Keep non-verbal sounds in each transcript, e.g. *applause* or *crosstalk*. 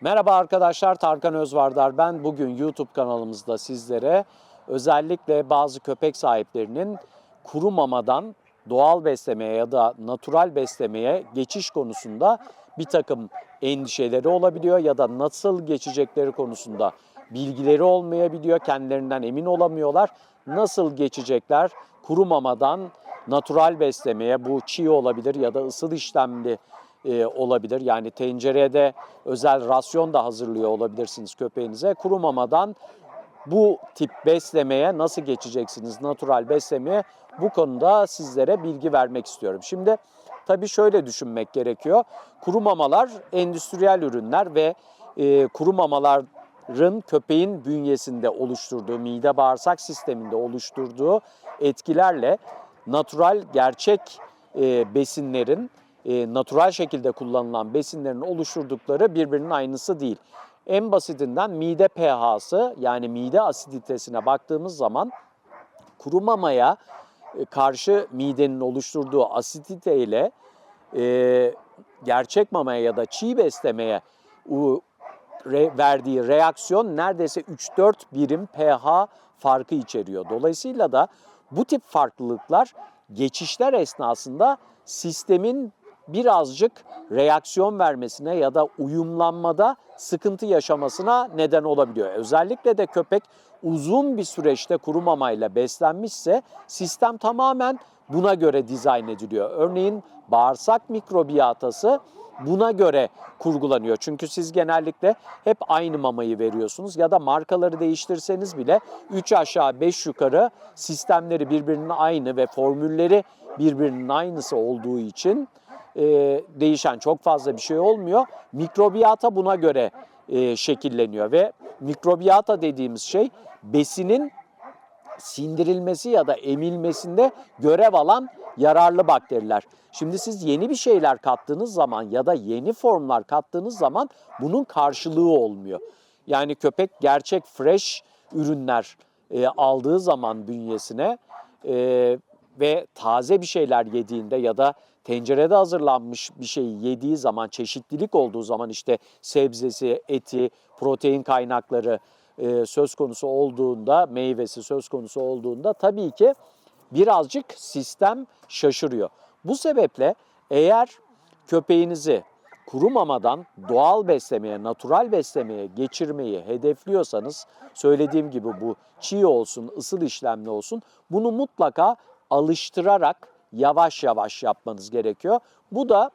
Merhaba arkadaşlar, Tarkan Özvardar ben. Bugün YouTube kanalımızda sizlere özellikle bazı köpek sahiplerinin kuru mamadan doğal beslemeye ya da natural beslemeye geçiş konusunda bir takım endişeleri olabiliyor ya da nasıl geçecekleri konusunda bilgileri olmayabiliyor, kendilerinden emin olamıyorlar. Nasıl geçecekler kuru mamadan natural beslemeye bu çiğ olabilir ya da ısıl işlemli e, olabilir. Yani tencerede özel rasyon da hazırlıyor olabilirsiniz köpeğinize. Kuru mamadan bu tip beslemeye nasıl geçeceksiniz natural beslemeye bu konuda sizlere bilgi vermek istiyorum. Şimdi tabii şöyle düşünmek gerekiyor. Kuru mamalar endüstriyel ürünler ve e, kuru mamaların köpeğin bünyesinde oluşturduğu, mide bağırsak sisteminde oluşturduğu etkilerle natural gerçek e, besinlerin e, natural şekilde kullanılan besinlerin oluşturdukları birbirinin aynısı değil. En basitinden mide pH'sı yani mide asiditesine baktığımız zaman kuru mamaya e, karşı midenin oluşturduğu asidite ile e, gerçek mamaya ya da çiğ beslemeye re- verdiği reaksiyon neredeyse 3-4 birim pH farkı içeriyor. Dolayısıyla da bu tip farklılıklar geçişler esnasında sistemin birazcık reaksiyon vermesine ya da uyumlanmada sıkıntı yaşamasına neden olabiliyor. Özellikle de köpek uzun bir süreçte kuru mamayla beslenmişse sistem tamamen buna göre dizayn ediliyor. Örneğin bağırsak mikrobiyatası buna göre kurgulanıyor. Çünkü siz genellikle hep aynı mamayı veriyorsunuz ya da markaları değiştirseniz bile 3 aşağı 5 yukarı sistemleri birbirinin aynı ve formülleri birbirinin aynısı olduğu için e, değişen çok fazla bir şey olmuyor. Mikrobiyata buna göre e, şekilleniyor ve mikrobiyata dediğimiz şey besinin sindirilmesi ya da emilmesinde görev alan yararlı bakteriler. Şimdi siz yeni bir şeyler kattığınız zaman ya da yeni formlar kattığınız zaman bunun karşılığı olmuyor. Yani köpek gerçek fresh ürünler e, aldığı zaman bünyesine e, ve taze bir şeyler yediğinde ya da tencerede hazırlanmış bir şeyi yediği zaman çeşitlilik olduğu zaman işte sebzesi, eti, protein kaynakları söz konusu olduğunda, meyvesi söz konusu olduğunda tabii ki birazcık sistem şaşırıyor. Bu sebeple eğer köpeğinizi kuru mamadan doğal beslemeye, natural beslemeye geçirmeyi hedefliyorsanız söylediğim gibi bu çiğ olsun, ısıl işlemli olsun bunu mutlaka alıştırarak yavaş yavaş yapmanız gerekiyor. Bu da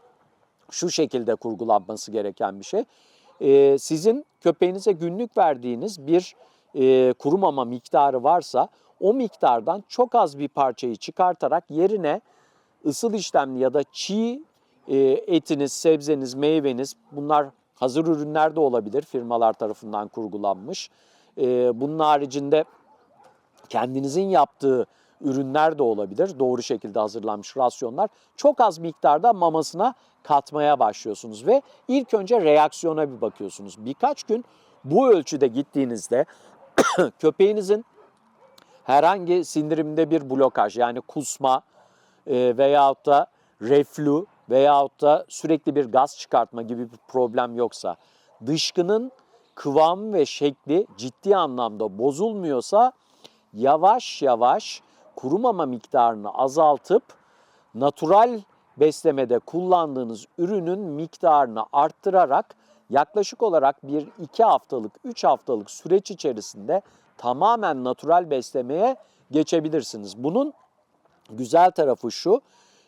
şu şekilde kurgulanması gereken bir şey. Ee, sizin köpeğinize günlük verdiğiniz bir e, kuru mama miktarı varsa o miktardan çok az bir parçayı çıkartarak yerine ısıl işlemli ya da çiğ e, etiniz, sebzeniz, meyveniz bunlar hazır ürünler de olabilir firmalar tarafından kurgulanmış. E, bunun haricinde kendinizin yaptığı ürünler de olabilir. Doğru şekilde hazırlanmış rasyonlar. Çok az miktarda mamasına katmaya başlıyorsunuz ve ilk önce reaksiyona bir bakıyorsunuz. Birkaç gün bu ölçüde gittiğinizde *coughs* köpeğinizin herhangi sindirimde bir blokaj yani kusma e, veyahut da reflü veyahut da sürekli bir gaz çıkartma gibi bir problem yoksa, dışkının kıvam ve şekli ciddi anlamda bozulmuyorsa yavaş yavaş kuru mama miktarını azaltıp natural beslemede kullandığınız ürünün miktarını arttırarak yaklaşık olarak bir iki haftalık, üç haftalık süreç içerisinde tamamen natural beslemeye geçebilirsiniz. Bunun güzel tarafı şu,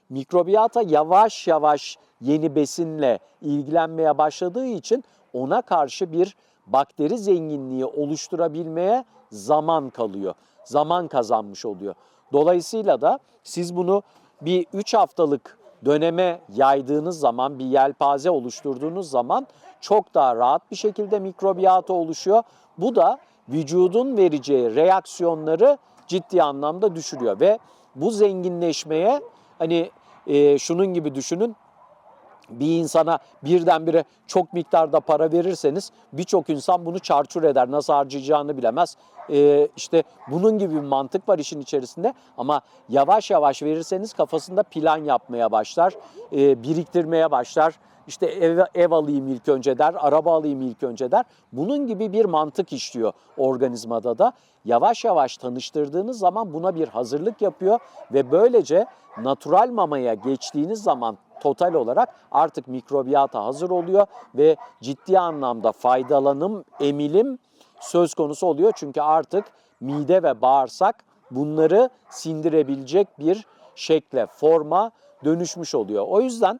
mikrobiyata yavaş yavaş yeni besinle ilgilenmeye başladığı için ona karşı bir bakteri zenginliği oluşturabilmeye zaman kalıyor. Zaman kazanmış oluyor. Dolayısıyla da siz bunu bir 3 haftalık döneme yaydığınız zaman, bir yelpaze oluşturduğunuz zaman çok daha rahat bir şekilde mikrobiyata oluşuyor. Bu da vücudun vereceği reaksiyonları ciddi anlamda düşürüyor ve bu zenginleşmeye hani e, şunun gibi düşünün bir insana birdenbire çok miktarda para verirseniz birçok insan bunu çarçur eder. Nasıl harcayacağını bilemez. Ee, işte bunun gibi bir mantık var işin içerisinde ama yavaş yavaş verirseniz kafasında plan yapmaya başlar, e, biriktirmeye başlar. İşte ev, ev alayım ilk önce der, araba alayım ilk önce der. Bunun gibi bir mantık işliyor organizmada da. Yavaş yavaş tanıştırdığınız zaman buna bir hazırlık yapıyor ve böylece natural mamaya geçtiğiniz zaman total olarak artık mikrobiyata hazır oluyor ve ciddi anlamda faydalanım, emilim söz konusu oluyor. Çünkü artık mide ve bağırsak bunları sindirebilecek bir şekle, forma dönüşmüş oluyor. O yüzden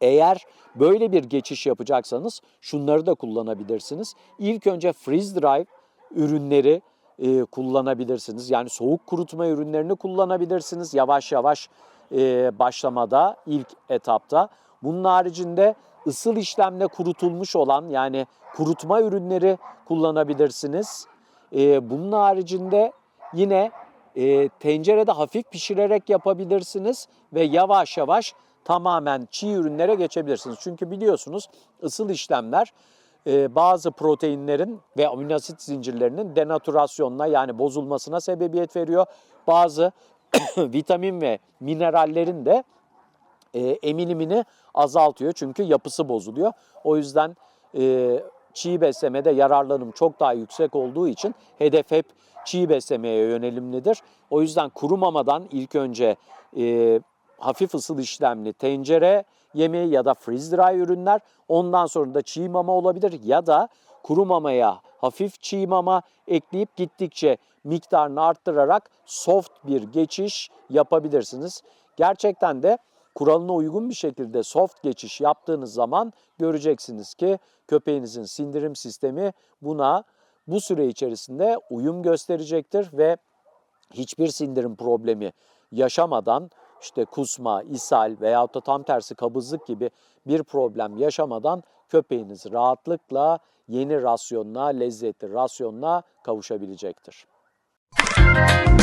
eğer böyle bir geçiş yapacaksanız şunları da kullanabilirsiniz. İlk önce freeze dry ürünleri e, kullanabilirsiniz. Yani soğuk kurutma ürünlerini kullanabilirsiniz yavaş yavaş e, başlamada ilk etapta. Bunun haricinde ısıl işlemle kurutulmuş olan yani kurutma ürünleri kullanabilirsiniz. E, bunun haricinde yine e, tencerede hafif pişirerek yapabilirsiniz ve yavaş yavaş tamamen çiğ ürünlere geçebilirsiniz. Çünkü biliyorsunuz ısıl işlemler e, bazı proteinlerin ve amino asit zincirlerinin denaturasyonuna yani bozulmasına sebebiyet veriyor. Bazı *coughs* vitamin ve minerallerin de e, emilimini azaltıyor çünkü yapısı bozuluyor. O yüzden e, çiğ beslemede yararlanım çok daha yüksek olduğu için hedef hep çiğ beslemeye yönelimlidir. O yüzden kurumamadan ilk önce e, hafif ısıl işlemli tencere yemeği ya da freeze dry ürünler ondan sonra da çiğ mama olabilir ya da kuru mamaya hafif çiğ mama ekleyip gittikçe miktarını arttırarak soft bir geçiş yapabilirsiniz. Gerçekten de kuralına uygun bir şekilde soft geçiş yaptığınız zaman göreceksiniz ki köpeğinizin sindirim sistemi buna bu süre içerisinde uyum gösterecektir ve hiçbir sindirim problemi yaşamadan işte kusma, ishal veyahut da tam tersi kabızlık gibi bir problem yaşamadan köpeğiniz rahatlıkla yeni rasyonuna, lezzetli rasyonuna kavuşabilecektir. Fuck.